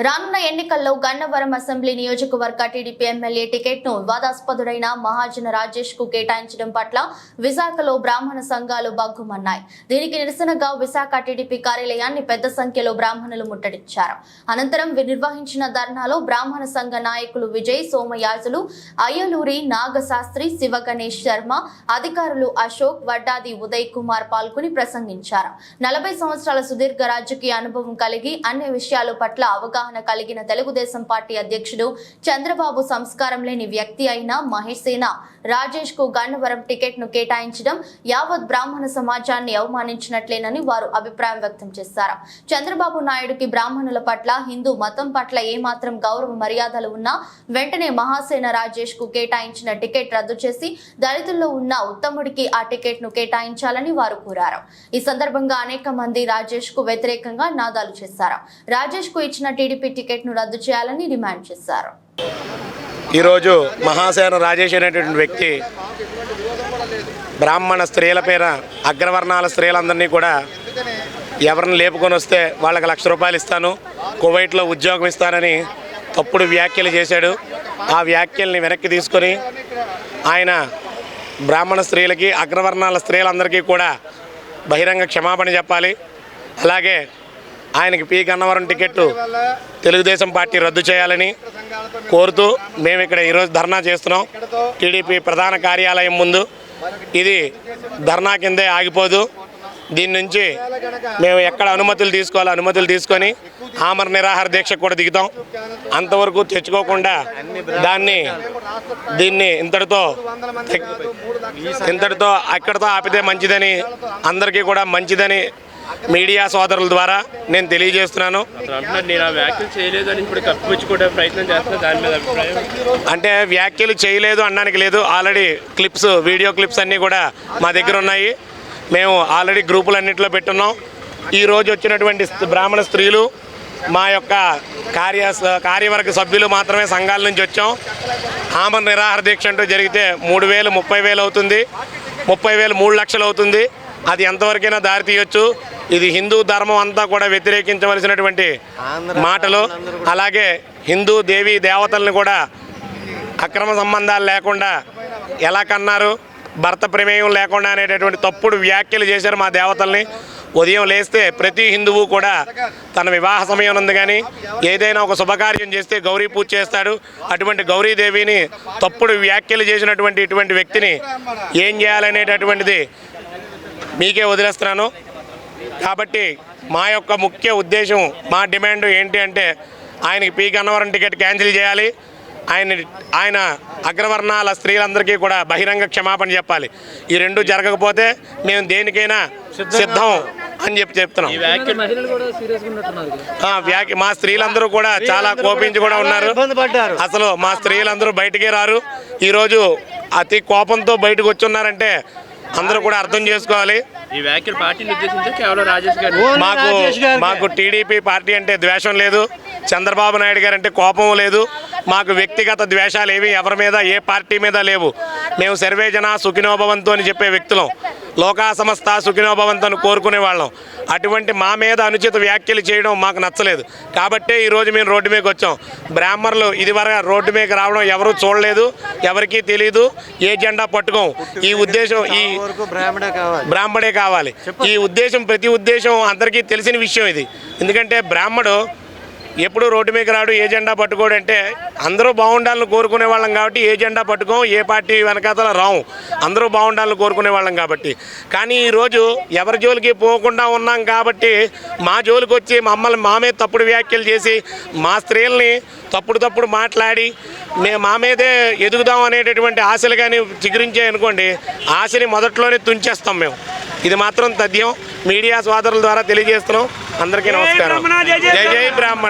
రానున్న ఎన్నికల్లో గన్నవరం అసెంబ్లీ నియోజకవర్గ టీడీపీ ఎమ్మెల్యే టికెట్ను వివాదాస్పదుడైన మహాజన రాజేష్కు కేటాయించడం పట్ల విశాఖలో బ్రాహ్మణ సంఘాలు బగ్గుమన్నాయి దీనికి నిరసనగా విశాఖ టీడీపీ కార్యాలయాన్ని పెద్ద సంఖ్యలో బ్రాహ్మణులు ముట్టడించారు. అనంతరం వి- నిర్వహించిన ధర్నాలో బ్రాహ్మణ సంఘ నాయకులు విజయ్ సోమయాజులు అయ్యలూరి నాగశాస్త్రి శివ గణేష్ శర్మ అధికారులు అశోక్ వడ్డాది ఉదయ్ కుమార్ పాల్గొని ప్రసంగించారు. నలభై సంవత్సరాల సుదీర్ఘ రాజకీయ అనుభవం కలిగి అన్ని విషయాల పట్ల అవగాహన కలిగిన తెలుగుదేశం పార్టీ అధ్యక్షుడు చంద్రబాబు సంస్కారం లేని వ్యక్తి అయిన మహేష్ సేన రాజేష్కు గన్నవరం టికెట్ను కేటాయించడం యావత్ బ్రాహ్మణ సమాజాన్ని అవమానించినట్లేనని వారు అభిప్రాయం వ్యక్తం చేశారు. చంద్రబాబు నాయుడుకి బ్రాహ్మణుల పట్ల హిందూ మతం పట్ల ఏమాత్రం గౌరవ మర్యాదలు ఉన్నా వెంటనే మహాసేన రాజేష్కు కేటాయించిన టికెట్ రద్దు చేసి దళితుల్లో ఉన్న ఉత్తముడికి ఆ టికెట్ను కేటాయించాలని వారు కోరారు. ఈ సందర్భంగా అనేక మంది రాజేష్కు వ్యతిరేకంగా నాదాలు చేశారు. రాజేష్కు ఇచ్చిన టీడీపీ టికెట్ను రద్దు చేయాలని డిమాండ్ చేశారు. ఈరోజు మహాసేన రాజేష్ అనేటువంటి వ్యక్తి బ్రాహ్మణ స్త్రీల పేర అగ్రవర్ణాల స్త్రీలందరినీ కూడా ఎవరిని లేపుకొని వస్తే వాళ్ళకి లక్ష రూపాయలు ఇస్తాను కువైట్లో ఉద్యోగం ఇస్తానని తప్పుడు వ్యాఖ్యలు చేశాడు. ఆ వ్యాఖ్యల్ని వెనక్కి తీసుకొని ఆయన బ్రాహ్మణ స్త్రీలకి అగ్రవర్ణాల స్త్రీలందరికీ కూడా బహిరంగ క్షమాపణ చెప్పాలి. అలాగే ఆయనకి పి గన్నవరం టికెట్టు తెలుగుదేశం పార్టీ రద్దు చేయాలని కోరుతూ మేము ఇక్కడ ఈరోజు ధర్నా చేస్తున్నాం. టీడీపీ ప్రధాన కార్యాలయం ముందు. ఇది ధర్నా కిందే ఆగిపోదు. దీని నుంచి మేము ఎక్కడ అనుమతులు తీసుకోవాలో అనుమతులు తీసుకొని ఆమర నిరాహార దీక్ష కూడా దిగుతాం. అంతవరకు తెచ్చుకోకుండా దాన్ని దీన్ని ఇంతటితో ఇంతటితో అక్కడితో ఆపితే మంచిదని అందరికీ కూడా మంచిదని మీడియా సోదరుల ద్వారా నేను తెలియజేస్తున్నాను. అంటే వ్యాఖ్యలు చేయలేదు అనడానికి లేదు. ఆల్రెడీ క్లిప్స్ వీడియో క్లిప్స్ అన్నీ కూడా మా దగ్గర ఉన్నాయి. మేము ఆల్రెడీ గ్రూపులన్నింటిలో పెట్టున్నాం. ఈ రోజు వచ్చినటువంటి బ్రాహ్మణ స్త్రీలు మా యొక్క కార్య కార్యవర్గ సభ్యులు మాత్రమే సంఘాల నుంచి వచ్చాం. ఆమె నిరాహార దీక్ష అంటూ జరిగితే మూడు వేలు ముప్పై వేలు అవుతుంది. ముప్పై వేలు మూడు లక్షలు అవుతుంది. అది ఎంతవరకైనా దారి తీయొచ్చు. ఇది హిందూ ధర్మం అంతా కూడా వ్యతిరేకించవలసినటువంటి మాటలు. అలాగే హిందూ దేవి దేవతల్ని కూడా అక్రమ సంబంధాలు లేకుండా ఎలా కన్నారు? భర్త ప్రమేయం లేకుండా అనేటటువంటి తప్పుడు వ్యాఖ్యలు చేశారు మా దేవతల్ని. ఉదయం లేస్తే ప్రతి హిందువు కూడా తన వివాహ సమయం ఉంది కానీ ఏదైనా ఒక శుభకార్యం చేస్తే గౌరీ పూజ చేస్తాడు. అటువంటి గౌరీదేవిని తప్పుడు వ్యాఖ్యలు చేసినటువంటి ఇటువంటి వ్యక్తిని ఏం చేయాలనేటటువంటిది మీకే వదిలేస్తున్నాను. కాబట్టి మా యొక్క ముఖ్య ఉద్దేశం మా డిమాండ్ ఏంటి అంటే ఆయనకి పీ గన్నవరం టికెట్ క్యాన్సిల్ చేయాలి. ఆయన ఆయన అగ్రవర్ణాల స్త్రీలందరికీ కూడా బహిరంగ క్షమాపణ చెప్పాలి. ఈ రెండు జరగకపోతే మేము దేనికైనా సిద్ధం అని చెప్పి చెప్తున్నాం. ఈ వ్యాఖ్యలు మహిళలు కూడా సీరియస్గా ఉన్నట్టున్నారు కదా. ఆ, వ్యాఖ్య మా స్త్రీలందరూ కూడా చాలా కోపించి కూడా ఉన్నారు. అసలు మా స్త్రీలందరూ బయటికే రారు. ఈరోజు అతి కోపంతో బయటకు వచ్చి ఉన్నారంటే అందరూ కూడా అర్థం చేసుకోవాలి. ఈ వ్యాఖ్యలు పార్టీని ఉద్దేశించి కేవలం రాజేష్ గారు మాకు మాకు టీడీపీ పార్టీ అంటే ద్వేషం లేదు. చంద్రబాబు నాయుడు గారు అంటే కోపం లేదు. మాకు వ్యక్తిగత ద్వేషాలు ఏవి ఎవరి మీద ఏ పార్టీ మీద లేవు. మేము సర్వేజన సుఖినోభవంతో అని చెప్పే వ్యక్తులం. లోకా సంస్థ కోరుకునే వాళ్ళం. అటువంటి మా మీద అనుచిత వ్యాఖ్యలు చేయడం మాకు నచ్చలేదు. కాబట్టే ఈరోజు మేము రోడ్డు మీదకి వచ్చాం. బ్రాహ్మణులు ఇదివరకు రోడ్డు మీదకి రావడం ఎవరూ చూడలేదు ఎవరికీ తెలియదు ఏ జెండా పట్టుకోం. ఈ ఉద్దేశం ఈ బ్రాహ్మడే కావాలి. ఈ ఉద్దేశం ప్రతి ఉద్దేశం అందరికీ తెలిసిన విషయం ఇది. ఎందుకంటే బ్రాహ్మడు ఎప్పుడు రోడ్డు మీద రాడు ఏ జెండా పట్టుకోడు అంటే అందరూ బాగుండాలని కోరుకునే వాళ్ళం కాబట్టి ఏ జెండా పట్టుకోం ఏ పార్టీ వెనకాతల రాము. అందరూ బాగుండాలని కోరుకునే వాళ్ళం కాబట్టి. కానీ ఈరోజు ఎవరి జోలికి పోకుండా ఉన్నాం కాబట్టి మా జోలికి వచ్చి మమ్మల్ని మామే తప్పుడు వ్యాఖ్యలు చేసి మా స్త్రీల్ని తప్పుడు తప్పుడు మాట్లాడి మేము మా మీదే ఎదుగుదాం అనేటటువంటి ఆశలు కానీ చిగురించాయి అనుకోండి ఆశని మొదట్లోనే తుంచేస్తాం మేము. ఇది మాత్రం తథ్యం. మీడియా సోదరుల ద్వారా తెలియజేస్తున్నాం. అందరికీ నమస్కారం. జై జై బ్రాహ్మణ.